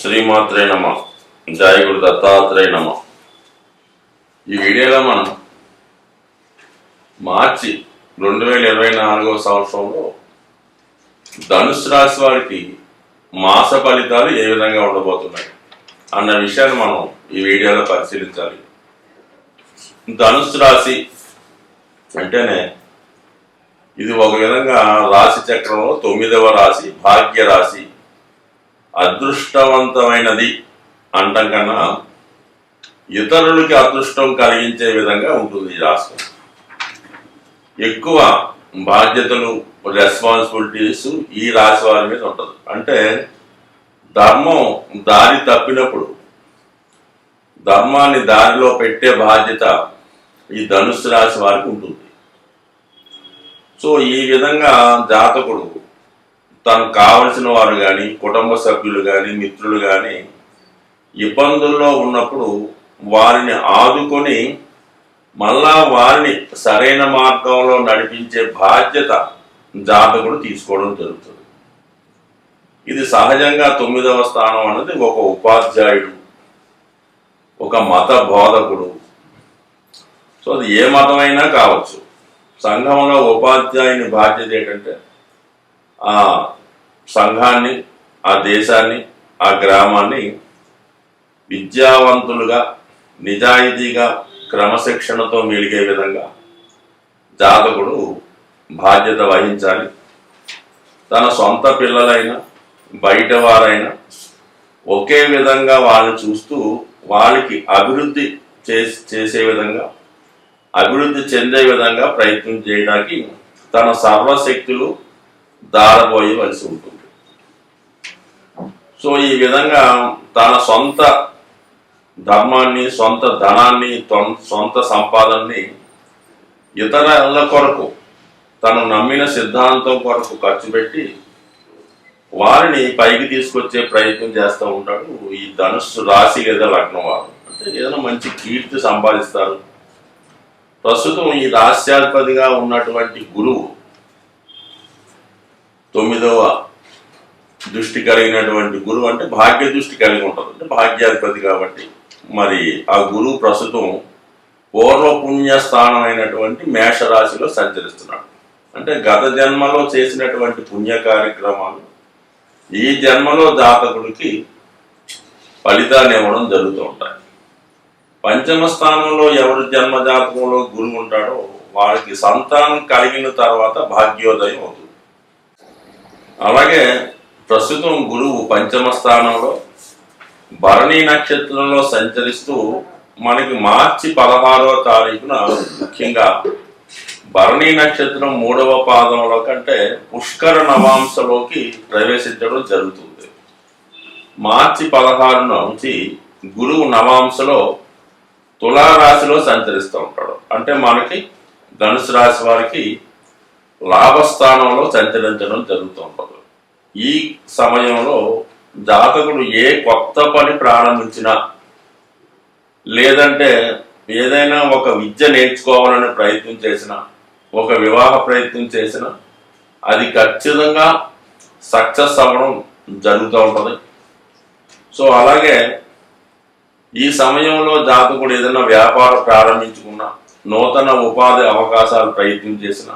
శ్రీమాత్రే నమ. జయ గురు దత్తాత్రేయ నమ. ఈ వీడియోలో మనం మార్చి రెండు వేల ఇరవై నాలుగవ సంవత్సరంలో ధనుసు రాశి వారికి మాస ఫలితాలు ఏ విధంగా ఉండబోతున్నాయి అన్న విషయాన్ని మనం ఈ వీడియోలో పరిశీలించాలి. ధనుసు రాశి అంటేనే ఇది ఒక విధంగా రాశి చక్రంలో తొమ్మిదవ రాశి భాగ్య రాశి అదృష్టవంతమైనది అంటం కన్నా ఇతరులకి అదృష్టం కలిగించే విధంగా ఉంటుంది ఈ రాష్ట్రం. ఎక్కువ బాధ్యతలు రెస్పాన్సిబిలిటీస్ ఈ రాశి వారి మీద ఉంటుంది. అంటే ధర్మం దారి తప్పినప్పుడు ధర్మాన్ని దారిలో పెట్టే బాధ్యత ఈ ధనుసు రాశి వారికి ఉంటుంది. సో ఈ విధంగా జాతకుడు తనకు కావలసిన వారు కానీ కుటుంబ సభ్యులు కానీ మిత్రులు కానీ ఇబ్బందుల్లో ఉన్నప్పుడు వారిని ఆదుకొని మళ్ళా వారిని సరైన మార్గంలో నడిపించే బాధ్యత జాతకుడు తీసుకోవడం జరుగుతుంది. ఇది సహజంగా తొమ్మిదవ స్థానం అనేది ఒక ఉపాధ్యాయుడు ఒక మత బోధకుడు. సో అది ఏ మతమైనా కావచ్చు. సంఘంలో ఉపాధ్యాయుని బాధ్యత ఏంటంటే ఆ సంఘాన్ని ఆ దేశాన్ని ఆ గ్రామాన్ని విద్యావంతులుగా నిజాయితీగా క్రమశిక్షణతో మెలిగే విధంగా జాతకుడు బాధ్యత వహించాలి. తన సొంత పిల్లలైనా బయట వారైనా ఒకే విధంగా వాళ్ళు చూస్తూ వాళ్ళకి అభివృద్ధి చే చేసే విధంగా అభివృద్ధి చెందే విధంగా ప్రయత్నం చేయడానికి తన సర్వశక్తులు దారబోయవలసి ఉంటుంది. సో ఈ విధంగా తన సొంత ధర్మాన్ని సొంత ధనాన్ని తొం- సొంత సంపాదనని ఇతరుల కొరకు తను నమ్మిన సిద్ధాంతం కొరకు ఖర్చు పెట్టి వారిని పైకి తీసుకొచ్చే ప్రయత్నం చేస్తూ ఉంటాడు ఈ ధనుస్సు రాశి లేదా లగ్నం వారు. అంటే ఏదైనా మంచి కీర్తి సంపాదిస్తారు. ప్రస్తుతం ఈ రాశ్యాధిపతిగా ఉన్నటువంటి గురువు తొమ్మిదవ దృష్టి కలిగినటువంటి గురువు అంటే భాగ్య దృష్టి కలిగి ఉంటుంది. అంటే భాగ్యాధిపతి కాబట్టి మరి ఆ గురువు ప్రస్తుతం పూర్వ పుణ్య స్థానం అయినటువంటి మేషరాశిలో సంచరిస్తున్నాడు. అంటే గత జన్మలో చేసినటువంటి పుణ్య కార్యక్రమాలు ఈ జన్మలో జాతకుడికి ఫలితాన్ని ఇవ్వడం జరుగుతూ ఉంటాయి. పంచమ స్థానంలో ఎవరి జన్మ జాతకంలో గురువు ఉంటాడో వారికి సంతానం కలిగిన తర్వాత భాగ్యోదయం అవుతుంది. అలాగే ప్రస్తుతం గురువు పంచమ స్థానంలో భరణి నక్షత్రంలో సంచరిస్తూ మనకి మార్చి పదహారవ తారీఖున ముఖ్యంగా భరణి నక్షత్రం మూడవ పాదంలో కంటే పుష్కర నవాంశలోకి ప్రవేశించడం జరుగుతుంది. మార్చి పదహారున నుంచి గురువు నవాంశలో తులారాశిలో సంచరిస్తూ ఉంటాడు. అంటే మనకి ధనుసు రాశి వారికి లాభస్థానంలో సంచరించడం జరుగుతూ ఉంటుంది. ఈ సమయంలో జాతకుడు ఏ కొత్త పని ప్రారంభించినా లేదంటే ఏదైనా ఒక విద్య నేర్చుకోవాలనే ప్రయత్నం చేసినా ఒక వివాహ ప్రయత్నం చేసినా అది ఖచ్చితంగా సక్సెస్ అవ్వడం జరుగుతూ ఉంటుంది. సో అలాగే ఈ సమయంలో జాతకుడు ఏదైనా వ్యాపారం ప్రారంభించుకున్నా నూతన ఉపాధి అవకాశాలు ప్రయత్నం చేసిన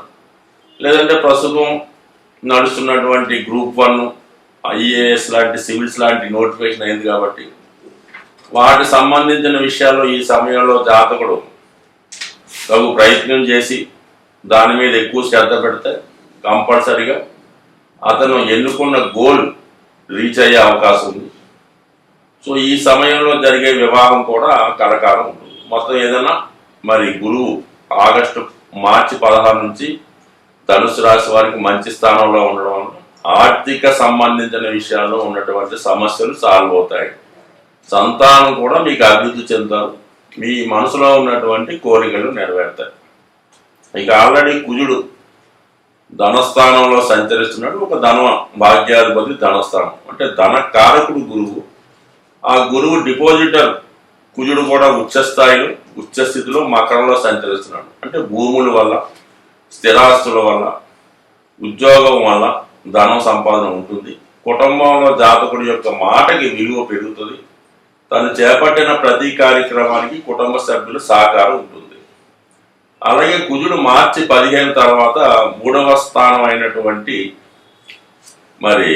లేదంటే ప్రస్తుతం నడుస్తున్నటువంటి గ్రూప్ వన్ ఐఏఎస్ లాంటి సివిల్స్ లాంటి నోటిఫికేషన్ అయింది కాబట్టి వాటికి సంబంధించిన విషయాల్లో ఈ సమయంలో జాతకుడు తగు ప్రయత్నం చేసి దాని మీద ఎక్కువ శ్రద్ధ పెడితే కంపల్సరిగా అతను ఎన్నుకున్న గోల్ రీచ్ అయ్యే అవకాశం ఉంది. సో ఈ సమయంలో జరిగే వివాహం కూడా కలకాలం ఉంటుంది. మొత్తం ఏదైనా మరి గురువు ఆగస్టు మార్చి పదహారు నుంచి ధనుసు రాశి వారికి మంచి స్థానంలో ఉండడం ఆర్థిక సంబంధించిన విషయాల్లో ఉన్నటువంటి సమస్యలు సాల్వ్ అవుతాయి. సంతానం కూడా మీకు అభివృద్ధి చెందుతారు. మీ మనసులో ఉన్నటువంటి కోరికలు నెరవేరుతాయి. ఇక ఆల్రెడీ కుజుడు ధనస్థానంలో సంచరిస్తున్నాడు. ఒక ధన భాగ్యాధిపతి ధనస్థానం. అంటే ధన కారకుడు గురువు. ఆ గురువు డిపాజిటర్ కుజుడు కూడా ఉచ్చ స్థాయిలో ఉచ్చ స్థితిలో మకరంలో సంచరిస్తున్నాడు. అంటే భూముల వల్ల స్థిరాస్తుల వల్ల ఉద్యోగం వల్ల ధనం సంపాదన ఉంటుంది. కుటుంబంలో జాతకుడి యొక్క మాటకి విలువ పెరుగుతుంది. తను చేపట్టిన ప్రతి కార్యక్రమానికి కుటుంబ సభ్యుల సహకారం ఉంటుంది. అలాగే కుజుడు మార్చి పదిహేను తర్వాత మూడవ స్థానం అయినటువంటి మరి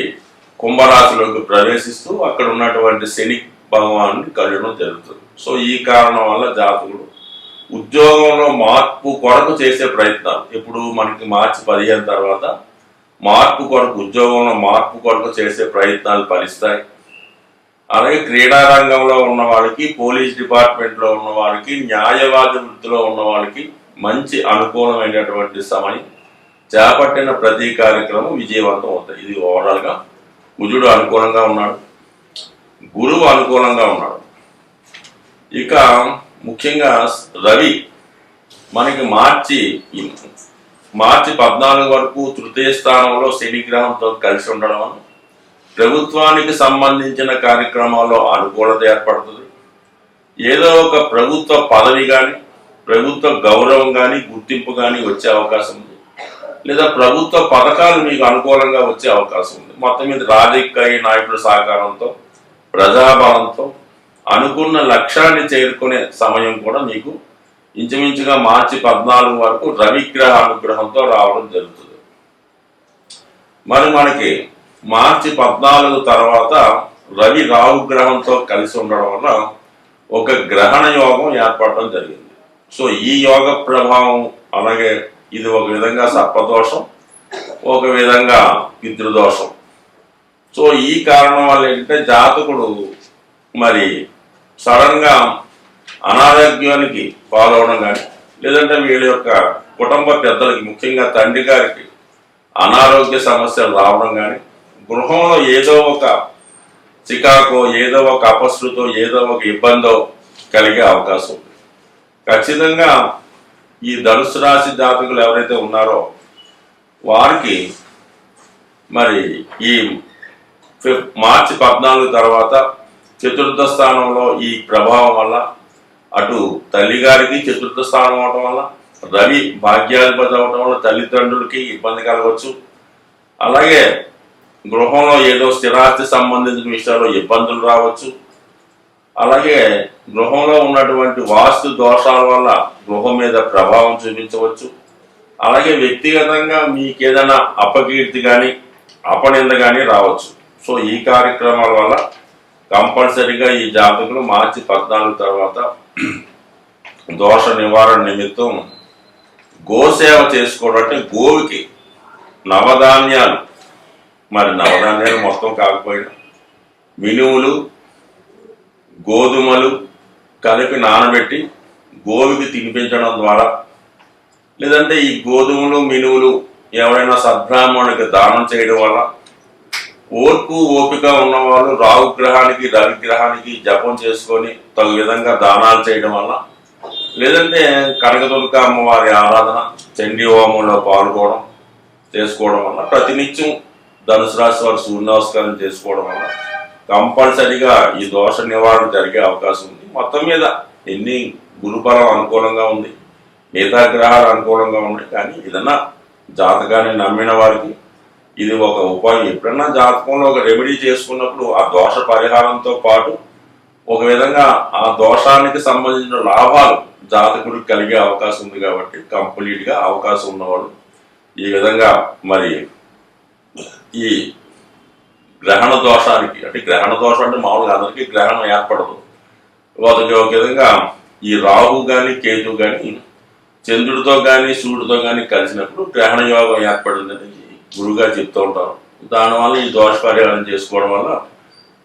కుంభరాశిలోకి ప్రవేశిస్తూ అక్కడ ఉన్నటువంటి శని భగవాను కలగడం జరుగుతుంది సో ఈ కారణం వల్ల జాతకుడు ఉద్యోగంలో మార్పు కొరకు చేసే ప్రయత్నాలు. ఇప్పుడు మనకి మార్చి పదిహేను తర్వాత మార్పు కొరకు ఉద్యోగంలో మార్పు కొరకు చేసే ప్రయత్నాలు ఫలిస్తాయి. అలాగే క్రీడా రంగంలో ఉన్న వాళ్ళకి పోలీస్ డిపార్ట్మెంట్లో ఉన్న వాళ్ళకి న్యాయవాది వృత్తిలో ఉన్న వాళ్ళకి మంచి అనుకూలమైనటువంటి సమయం. చేపట్టిన ప్రతి కార్యక్రమం విజయవంతం అవుతాయి. ఇది ఓవరాల్గా కుజుడు అనుకూలంగా ఉన్నాడు. గురువు అనుకూలంగా ఉన్నాడు. ఇక ముఖ్యంగా రవి మనకి మార్చి మార్చి పద్నాలుగు వరకు తృతీయ స్థానంలో శనిగ్రహంతో కలిసి ఉండడం వల్ల ప్రభుత్వానికి సంబంధించిన కార్యక్రమాల్లో అనుకూలత ఏర్పడుతుంది. ఏదో ఒక ప్రభుత్వ పదవి కానీ ప్రభుత్వ గౌరవం కానీ గుర్తింపు కానీ వచ్చే అవకాశం ఉంది. లేదా ప్రభుత్వ పథకాలు మీకు అనుకూలంగా వచ్చే అవకాశం ఉంది. మొత్తం మీద రాజకీయ నాయకుల సహకారంతో ప్రజాబలంతో అనుకున్న లక్ష్యాన్ని చేరుకునే సమయం కూడా మీకు ఇంచుమించుగా మార్చి పద్నాలుగు వరకు రవిగ్రహ అనుగ్రహంతో రావడం జరుగుతుంది. మరి మనకి మార్చి పద్నాలుగు తర్వాత రవి రాహు గ్రహంతో కలిసి ఉండడం వల్ల ఒక గ్రహణ యోగం ఏర్పడడం జరిగింది. సో ఈ యోగ ప్రభావం అలాగే ఇది ఒక విధంగా సర్పదోషం ఒక విధంగా పితృదోషం. సో ఈ కారణం వల్ల ఏంటంటే జాతకుడు మరి సడన్గా అనారోగ్యానికి పాలవడం కానీ లేదంటే వీళ్ళ యొక్క కుటుంబ పెద్దలకి ముఖ్యంగా తండ్రి గారికి అనారోగ్య సమస్యలు రావడం కానీ గృహంలో ఏదో ఒక చికాకో ఏదో ఒక అపశృతో ఏదో ఒక ఇబ్బందో కలిగే అవకాశం ఉంది. ఖచ్చితంగా ఈ ధనుసు రాశి జాతకులు ఎవరైతే ఉన్నారో వారికి మరి ఈ మార్చి పద్నాలుగు తర్వాత చతుర్థ స్థానంలో ఈ ప్రభావం వల్ల అటు తల్లిగారికి చతుర్థ స్థానం అవడం వల్ల రవి భాగ్యాధిపతి అవడం వల్ల తల్లిదండ్రులకి ఇబ్బంది కలగవచ్చు. అలాగే గృహంలో ఏదో స్థిరాస్తి సంబంధించిన విషయాల్లో ఇబ్బందులు రావచ్చు. అలాగే గృహంలో ఉన్నటువంటి వాస్తు దోషాల వల్ల గృహం మీద ప్రభావం చూపించవచ్చు. అలాగే వ్యక్తిగతంగా మీకు ఏదైనా అపకీర్తి కానీ అపనింద కానీ రావచ్చు. సో ఈ కార్యక్రమాల వల్ల కంపల్సరిగా ఈ జాతకులు మార్చి పద్నాలుగు తర్వాత దోష నివారణ నిమిత్తం గోసేవ చేసుకోవడం అంటే గోవికి నవధాన్యాలు. మరి నవధాన్యాలు మొత్తం కాకపోయినా మినువులు గోధుమలు కలిపి నానబెట్టి గోవికి తినిపించడం ద్వారా లేదంటే ఈ గోధుమలు మినువులు ఎవరైనా సద్బ్రాహ్మణుడికి దానం చేయడం వల్ల ఓర్పు ఓపిక ఉన్నవాళ్ళు రాహు గ్రహానికి రవి గ్రహానికి జపం చేసుకొని తగు విధంగా దానాలు చేయడం వల్ల లేదంటే కనకదుర్గ అమ్మవారి ఆరాధన చండీ హోమంలో పాల్గొనడం చేసుకోవడం వల్ల ప్రతినిత్యం ధనుసు రాశి వారు సూర్య నమస్కారం చేసుకోవడం వల్ల కంపల్సరిగా ఈ దోష నివారణ జరిగే అవకాశం ఉంది. మొత్తం మీద ఎన్ని గురుబలం అనుకూలంగా ఉంది మిగతా గ్రహాలు అనుకూలంగా ఉన్నాయి కానీ ఏదన్నా జాతకాన్ని నమ్మిన వారికి ఇది ఒక ఉపాయం. ఎప్పుడన్నా జాతకంలో ఒక రెమెడీ చేసుకున్నప్పుడు ఆ దోష పరిహారంతో పాటు ఒక విధంగా ఆ దోషానికి సంబంధించిన లాభాలు జాతకుడికి కలిగే అవకాశం ఉంది కాబట్టి కంప్లీట్గా అవకాశం ఉన్నవాళ్ళు ఈ విధంగా మరి ఈ గ్రహణ దోషానికి అంటే గ్రహణ దోషం అంటే మామూలుగా అందరికీ గ్రహణం ఏర్పడదు. వాళ్ళకి ఒక విధంగా ఈ రాహు కానీ కేతు కానీ చంద్రుడితో కానీ సూర్యుడితో కానీ కలిసినప్పుడు గ్రహణ యోగం ఏర్పడిందని గురువుగా చెప్తూ ఉంటారు. దానివల్ల ఈ దోష పరిహారం చేసుకోవడం వల్ల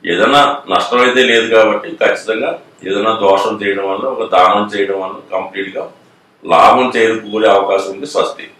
ఏదైనా నష్టం అయితే లేదు కాబట్టి ఖచ్చితంగా ఏదైనా దోషం చేయడం వల్ల ఒక దానం చేయడం వల్ల కంప్లీట్గా లాభం చేకూరే అవకాశం ఉంది స్వస్తి.